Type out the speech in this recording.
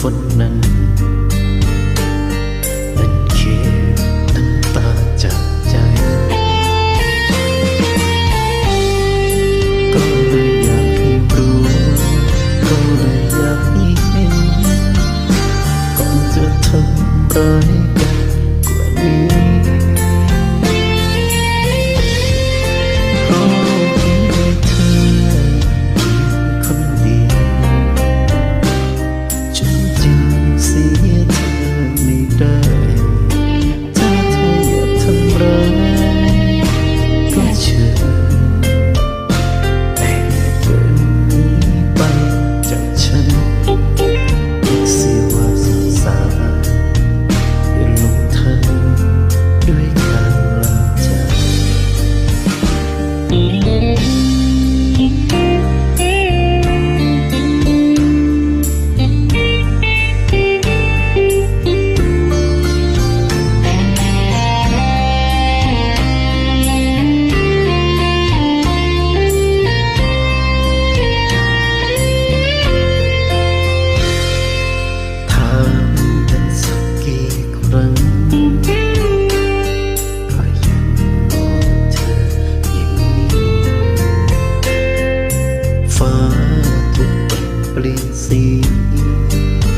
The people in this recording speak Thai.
ฝนนั้น นั้นเขียน้ำตาจากใจ ก็เลยอยากให้รู้ ก็เลยอยากให้เห็น ก่อนจะทำร้าย simply see.